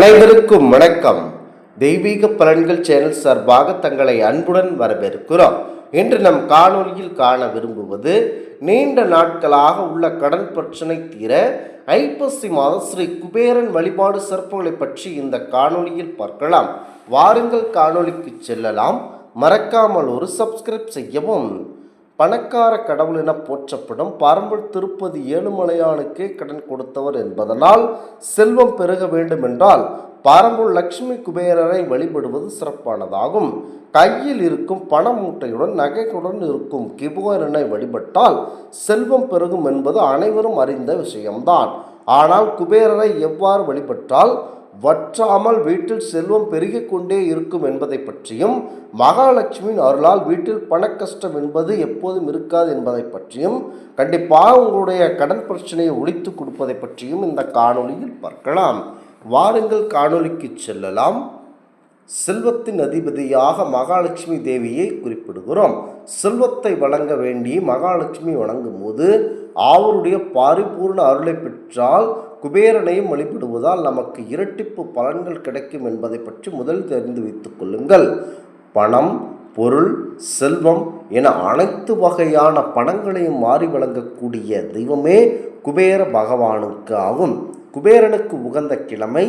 அனைவருக்கும் வணக்கம். தெய்வீக பலன்கள் சேனல் சார்பாக தங்களை அன்புடன் வரவேற்கிறோம். இன்று நம் காணொலியில் காண விரும்புவது நீண்ட நாட்களாக உள்ள கடன் பிரச்சனை தீர ஐப்பசி மாத ஸ்ரீ குபேரன் வழிபாடு சிறப்புகளை பற்றி இந்த காணொலியில் பார்க்கலாம். வாருங்கள் காணொலிக்கு செல்லலாம். மறக்காமல் ஒரு சப்ஸ்கிரைப் செய்யவும் பணக்கார கடவுள் என போற்றப்படும் பரம்பல் திருப்பதி ஏழுமலையானுக்கே கடன் கொடுத்தவர் என்பதனால் செல்வம் பெருக வேண்டும் என்றால் பரம்பூர் லட்சுமி குபேரரை வழிபடுவது சிறப்பானதாகும். கையில் இருக்கும் பண மூட்டையுடன் நகைகளுடன் இருக்கும் குபேரனை வழிபட்டால் செல்வம் பெருகும் என்பது அனைவரும் அறிந்த விஷயம்தான். ஆனால் குபேரரை எவ்வாறு வழிபட்டால் வற்றாமல் வீட்டில் செல்வம் பெருகிக் கொண்டே இருக்கும் என்பதை பற்றியும் மகாலட்சுமியின் அருளால் வீட்டில் பணக்கஷ்டம் என்பது எப்போதும் இருக்காது என்பதை பற்றியும் கண்டிப்பாக உங்களுடைய கடன் பிரச்சனையை ஒழித்து கொடுப்பதை பற்றியும் இந்த காணொளியில் பார்க்கலாம். வாருங்கள் காணொளிக்கு செல்லலாம். செல்வத்தின் அதிபதியாக மகாலட்சுமி தேவியை குறிப்பிடுகிறோம். செல்வத்தை வழங்க வேண்டி மகாலட்சுமி வழங்கும் போது அவருடைய பரிபூர்ண அருளை பெற்றால் குபேரனையும் வழிபடுவதால் நமக்கு இரட்டிப்பு பலன்கள் கிடைக்கும் என்பதை பற்றி முதல் தெரிந்து வைத்துக் கொள்ளுங்கள். பணம் பொருள் செல்வம் என அனைத்து வகையான பணங்களையும் மாறி வழங்கக்கூடிய தெய்வமே குபேர பகவானுக்கு ஆகும். குபேரனுக்கு உகந்த கிழமை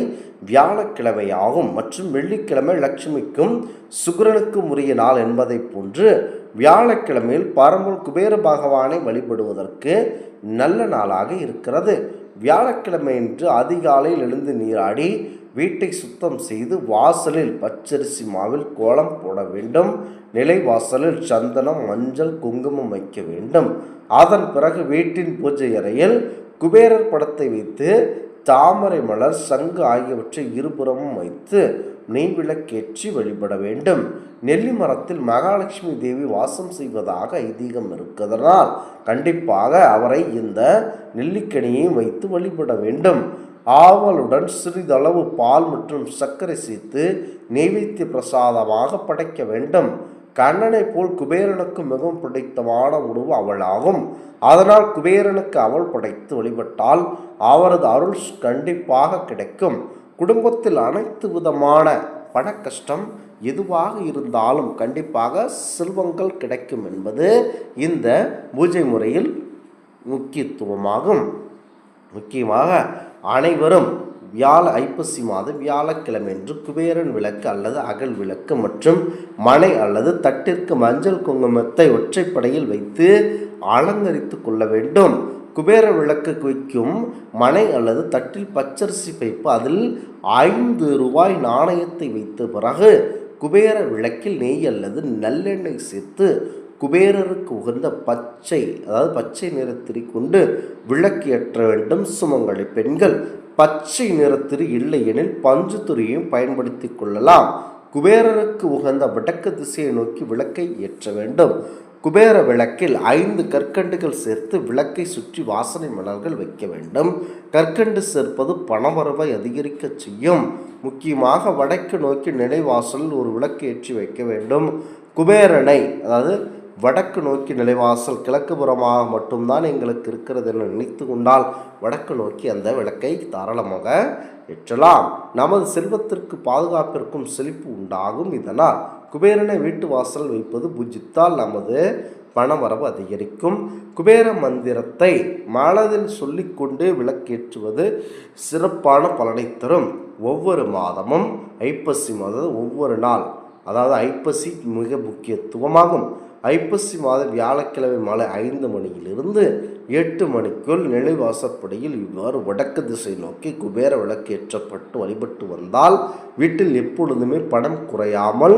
வியாழக்கிழமை ஆகும் மற்றும் வெள்ளிக்கிழமை லட்சுமிக்கும் சுக்கரனுக்கும் உரிய நாள் என்பதை போன்று வியாழக்கிழமையில் பரம்பூர் குபேர பகவானை வழிபடுவதற்கு நல்ல நாளாக இருக்கிறது. வியாழக்கிழமையன்று அதிகாலையில் எழுந்து நீராடி வீட்டை சுத்தம் செய்து வாசலில் பச்சரிசி மாவில் கோலம் போட வேண்டும். நிலை வாசலில் சந்தனம் மஞ்சள் குங்குமம் வைக்க வேண்டும். அதன் பிறகு வீட்டின் பூஜை அறையில் குபேரர் படத்தை வைத்து தாமரை மலர் சங்கு ஆகியவற்றை இருபுறமும் வைத்து நெய்விளக்கேற்றி வழிபட வேண்டும். நெல்லி மரத்தில் மகாலட்சுமி தேவி வாசம் செய்வதாக ஐதீகம் இருக்கிறதனால் கண்டிப்பாக அவரை இந்த நெல்லிக்கனியையும் வைத்து வழிபட வேண்டும். ஆவலுடன் சிறிதளவு பால் மற்றும் சர்க்கரை சேர்த்து நெய்வேத்திய பிரசாதமாக படைக்க வேண்டும். கண்ணனை போல் குபேரனுக்கு மிகவும் பிடித்தமான உணவு அவளாகும். அதனால் குபேரனுக்கு அவள் படைத்து வழிபட்டால் அவரது அருள் கண்டிப்பாக கிடைக்கும். குடும்பத்தில் அனைத்து விதமான பண கஷ்டம் எதுவாக இருந்தாலும் கண்டிப்பாக செல்வங்கள் கிடைக்கும் என்பது இந்த பூஜை முறையில் முக்கியத்துவமாகும். முக்கியமாக அனைவரும் வியாழ ஐப்பசி மாதம் வியாழக்கிழமையன்று குபேரன் விளக்கு அல்லது அகல் விளக்கு மற்றும் மனை அல்லது தட்டிற்கு மஞ்சள் குங்குமத்தை ஒற்றைப்படையில் வைத்து அலங்கரித்து கொள்ள வேண்டும். குபேர விளக்கு குவிக்கும் மனை அல்லது தட்டில் பச்சரிசி பைப்பு அதில் ஐந்து ரூபாய் நாணயத்தை வைத்த பிறகு குபேர விளக்கில் நெய் அல்லது நல்லெண்ணெய் சேர்த்து குபேரருக்கு உகந்த பச்சை அதாவது பச்சை நிறத்திரி கொண்டு விளக்கு ஏற்ற வேண்டும். சுமங்கலி பெண்கள் பச்சை நிறத்திரி இல்லை எனில் பஞ்சு துறையும் பயன்படுத்தி கொள்ளலாம். குபேரருக்கு உகந்த வடக்கு திசையை நோக்கி விளக்கை ஏற்ற வேண்டும். குபேர விளக்கில் ஐந்து கற்கண்டுகள் சேர்த்து விளக்கை சுற்றி வாசனை மலர்கள் வைக்க வேண்டும். கற்கண்டு சேர்ப்பது பணவரவை அதிகரிக்க செய்யும். முக்கியமாக வடக்கு நோக்கி நிலைவாசலில் ஒரு விளக்கு ஏற்றி வைக்க வேண்டும். குபேரனை அதாவது வடக்கு நோக்கி நிலைவாசல் கிழக்கு புறமாக மட்டும்தான் எங்களுக்கு இருக்கிறது என நினைத்து கொண்டால் வடக்கு நோக்கி அந்த விளக்கை தாராளமாக ஏற்றலாம். நமது செல்வத்திற்கு பாதுகாப்பிற்கும் செழிப்பு உண்டாகும். இதனால் குபேரனை வீட்டு வாசல் வைப்பது பூஜித்தால் நமது பணவரவு அதிகரிக்கும். குபேர மந்திரத்தை மனதில் சொல்லிக்கொண்டு விளக்கேற்றுவது சிறப்பான பலனை தரும். ஒவ்வொரு மாதமும் ஐப்பசி மாதம் ஒவ்வொரு நாள் அதாவது ஐப்பசி மிக முக்கியத்துவமாகும். ஐப்பசி மாத வியாழக்கிழமை மாலை ஐந்து மணியிலிருந்து எட்டு மணிக்குள் நிலைவாசப்படியில் இவ்வாறு வடக்கு திசை நோக்கி குபேர விளக்கேற்றப்பட்டு வழிபட்டு வந்தால் வீட்டில் எப்பொழுதுமே பணம் குறையாமல்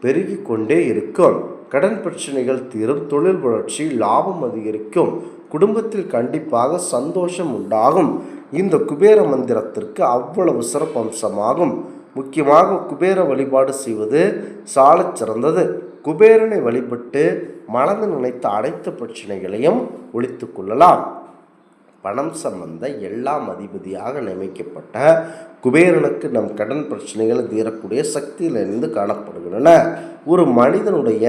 பெருகி கொண்டே இருக்கும். கடன் பிரச்சனைகள் தீரும் தொழில் வளர்ச்சி லாபம் அதிகரிக்கும் குடும்பத்தில் கண்டிப்பாக சந்தோஷம் உண்டாகும். இந்த குபேர மந்திரத்திற்கு அவ்வளவு சிறப்பம்சமாகும். முக்கியமாக குபேர வழிபாடு செய்வது சாலச் சிறந்தது குபேரனை வழிபட்டு மனது நினைத்த அனைத்து பிரச்சனைகளையும் ஒழித்து கொள்ளலாம். பணம் சம்பந்த எல்லாம் அதிபதியாக நியமிக்கப்பட்ட குபேரனுக்கு நம் கடன் பிரச்சனைகளை தீரக்கூடிய சக்தியில் இருந்து காணப்படுகின்றன. ஒரு மனிதனுடைய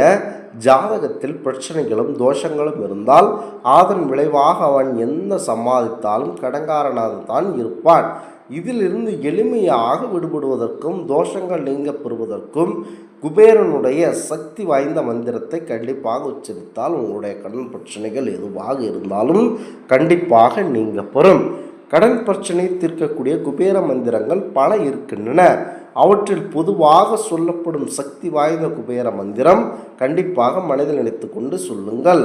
ஜாதகத்தில் பிரச்சனைகளும் தோஷங்களும் இருந்தால் அதன் விளைவாக அவன் என்ன சம்பாதித்தாலும் கடங்காரனாக தான் இருப்பான். இதிலிருந்து எளிமையாக விடுபடுவதற்கும் தோஷங்கள் நீங்க பெறுவதற்கும் குபேரனுடைய சக்தி வாய்ந்த மந்திரத்தை கண்டிப்பாக உச்சரித்தால் உங்களுடைய கடன் பிரச்சனைகள் எதுவாக இருந்தாலும் கண்டிப்பாக நீங்க பெறும். கடன் பிரச்சனை தீர்க்கக்கூடிய குபேர மந்திரங்கள் பல இருக்கின்றன. அவற்றில் பொதுவாக சொல்லப்படும் சக்தி வாய்ந்த குபேர மந்திரம் கண்டிப்பாக மனதில் நினைத்து கொண்டு சொல்லுங்கள்.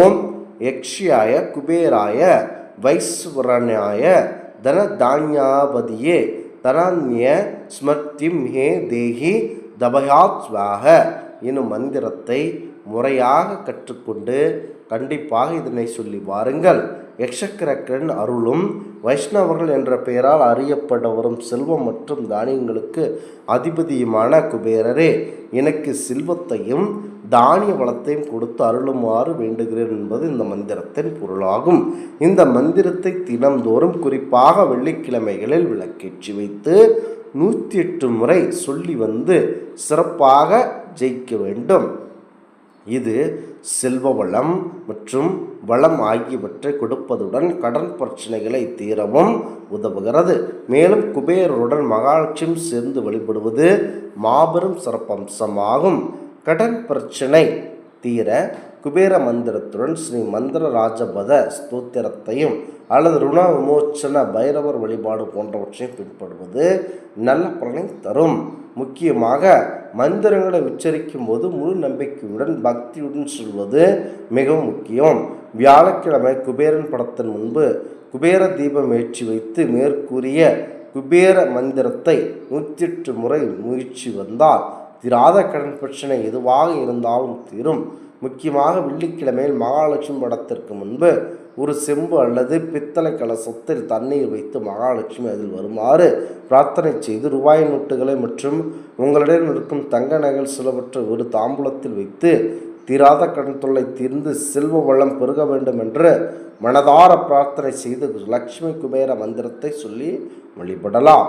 ஓம் யக்ஷியாய குபேராய வைஸ்வரனாய தன தானியாபதியே தனான்ய ஸ்மர்த்திம் ஹே தேஹி தபயாத்வாக எனும் மந்திரத்தை முறையாக கற்றுக்கொண்டு கண்டிப்பாக இதனை சொல்லி வாருங்கள். யக்ஷக்கிரக்கன் அருளும் வைஷ்ணவர்கள் என்ற பெயரால் அறியப்பட வரும் செல்வம் மற்றும் தானியங்களுக்கு அதிபதியுமான குபேரரே. எனக்கு செல்வத்தையும் தானிய வளத்தையும் கொடுத்து அருளுமாறு வேண்டுகிறேன் என்பது இந்த மந்திரத்தின் பொருளாகும். இந்த மந்திரத்தை தினம்தோறும் குறிப்பாக வெள்ளிக்கிழமைகளில் விளக்கேற்றி வைத்து நூற்றி எட்டு முறை சொல்லி வந்து சிறப்பாக ஜெயிக்க வேண்டும். இது செல்வ வளம் மற்றும் வளம் ஆகியவற்றை கொடுப்பதுடன் கடன் பிரச்சனைகளை தீரவும் உதவுகிறது. மேலும் குபேரருடன் மகாலட்சுமி சேர்ந்து வழிபடுவது மாபெரும் சிறப்பம்சமாகும். கடன் பிரச்சனை தீர குபேர மந்திரத்துடன் ஸ்ரீ மந்திர ராஜபத ஸ்தோத்திரத்தையும் அல்லது ருண விமோச்சன பைரவர் வழிபாடு போன்றவற்றையும் பின்பற்றுவது நல்ல பலனை தரும். முக்கியமாக மந்திரங்களை உச்சரிக்கும் போது முழு நம்பிக்கையுடன் பக்தியுடன் சொல்வது மிகவும் முக்கியம். வியாழக்கிழமை குபேரன் படத்தின் முன்பு குபேர தீபம் ஏற்றி வைத்து மேற்கூறிய குபேர மந்திரத்தை நூற்றி எட்டு முறை முயற்சி வந்தால் தீராத கடன் பிரச்சனை எதுவாக இருந்தாலும் தீரும். முக்கியமாக வெள்ளிக்கிழமையில் மகாலட்சுமி படத்திற்கு முன்பு ஒரு செம்பு அல்லது பித்தளை கலசத்தில் தண்ணீர் வைத்து மகாலட்சுமி அதில் வருமாறு பிரார்த்தனை செய்து ரூபாய் நோட்டுகளை மற்றும் உங்களிடம் இருக்கும் தங்க நகல் சிலவற்றை ஒரு தாம்பூலத்தில் வைத்து தீராத கடன் தொல்லை தீர்ந்து செல்வ வளம் பெருக வேண்டும் என்று மனதார பிரார்த்தனை செய்து லக்ஷ்மி குபேர மந்திரத்தை சொல்லி வழிபடலாம்.